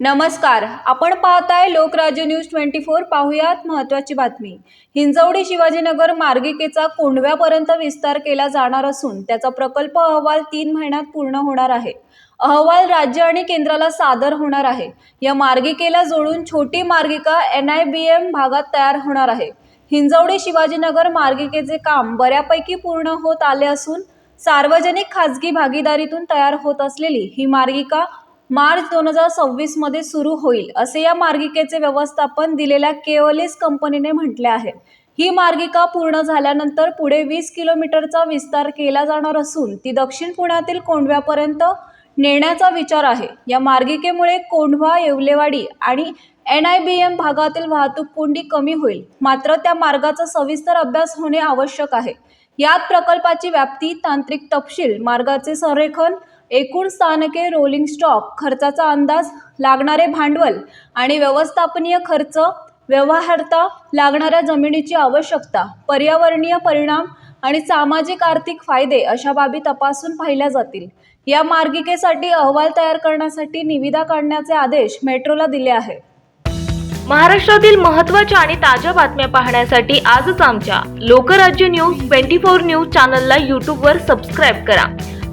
नमस्कार आपण पाहताय लोकराज्य न्यूज ट्वेंटी फोर. पाहुयात महत्त्वाची बातमी. हिंजवडी शिवाजीनगर मार्गिकेचा कोंडव्यापर्यंत विस्तार केला जाणार असून त्याचा प्रकल्प अहवाल तीन महिन्यात पूर्ण होणार आहे. अहवाल राज्य आणि केंद्राला सादर होणार आहे. या मार्गिकेला जोडून छोटी मार्गिका एन आय बी एम भागात तयार होणार आहे. हिंजवडी शिवाजीनगर मार्गिकेचे काम बऱ्यापैकी पूर्ण होत आले असून सार्वजनिक खाजगी भागीदारीतून तयार होत असलेली ही मार्गिका मार्च दोन हजार सव्वीसमध्ये सुरू होईल असे या मार्गिकेचे व्यवस्थापन दिलेल्या केओलिस कंपनीने म्हटले आहे. ही मार्गिका पूर्ण झाल्यानंतर पुढे वीस किलोमीटरचा विस्तार केला जाणार असून ती दक्षिण पुण्यातील कोंढव्यापर्यंत नेण्याचा विचार आहे. या मार्गिकेमुळे कोंढवा येवलेवाडी आणि एन आय बी एम भागातील वाहतूक कोंडी कमी होईल. मात्र त्या मार्गाचा सविस्तर अभ्यास होणे आवश्यक आहे. यात प्रकल्पाची व्याप्ती तांत्रिक तपशील मार्गाचे संरेखन एकूण स्थानके रोलिंग स्टॉक खर्चाचा अंदाज लागणारे भांडवल आणि व्यवस्थापनीय खर्च व्यवहारता लागणाऱ्या जमिनीची आवश्यकता पर्यावरणीय परिणाम आणि सामाजिक आर्थिक फायदे अशा बाबी तपासून पाहिल्या जातील. या मार्गिकेसाठी अहवाल तयार करण्यासाठी निविदा काढण्याचे आदेश मेट्रोला दिले आहेत महाराष्ट्रातील महत्त्वाच्या आणि ताज्या बातम्या पाहण्यासाठी आजच आमच्या Lokrajya news twenty four news चॅनलला यूट्यूबवर सबस्क्राईब करा.